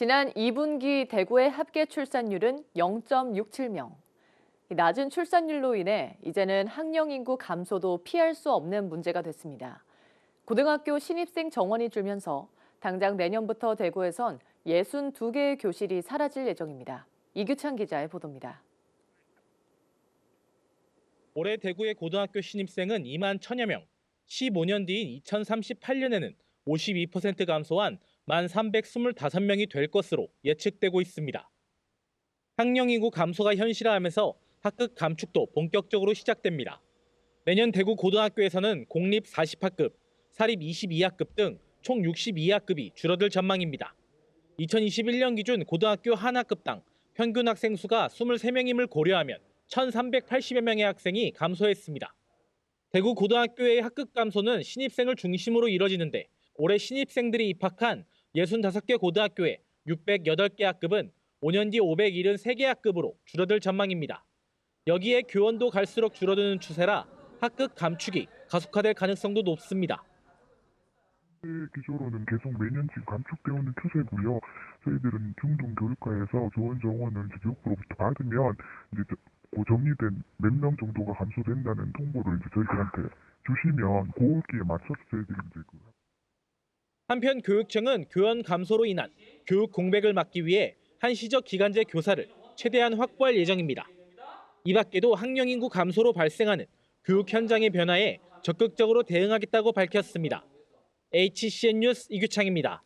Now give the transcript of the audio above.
지난 2분기 대구의 합계 출산율은 0.67명. 이 낮은 출산율로 인해 이제는 학령 인구 감소도 피할 수 없는 문제가 됐습니다. 고등학교 신입생 정원이 줄면서 당장 내년부터 대구에선 62개의 교실이 사라질 예정입니다. 이규찬 기자의 보도입니다. 올해 대구의 고등학교 신입생은 2만 1천여 명, 15년 뒤인 2038년에는 52% 감소한 1 만 325명이 될 것으로 예측되고 있습니다. 학령 인구 감소가 현실화하면서 학급 감축도 본격적으로 시작됩니다. 내년 대구 고등학교에서는 공립 40학급, 사립 22학급 등 총 62학급이 줄어들 전망입니다. 2021년 기준 고등학교 한 학급당 평균 학생 수가 23명임을 고려하면 1,380여 명의 학생이 감소했습니다. 대구 고등학교의 학급 감소는 신입생을 중심으로 이뤄지는데 올해 신입생들이 입학한 65개 고등학교의 608개 학급은 5년 뒤 573개 학급으로 줄어들 전망입니다. 여기에 교원도 갈수록 줄어드는 추세라 학급 감축이 가속화될 가능성도 높습니다. 기조로는 계속 매년 오는 추세고요. 저희들은 중등 교육과에서 교원 정원을 교육부로부터 받으면 이제 그 정리된 몇 명 정도가 감소된다는 통보를 이제 저희들한테 주시면 그기에 맞춰서 저희들이 이제 그 한편 교육청은 교원 감소로 인한 교육 공백을 막기 위해 한시적 기간제 교사를 최대한 확보할 예정입니다. 이 밖에도 학령 인구 감소로 발생하는 교육 현장의 변화에 적극적으로 대응하겠다고 밝혔습니다. HCN 뉴스 이규창입니다.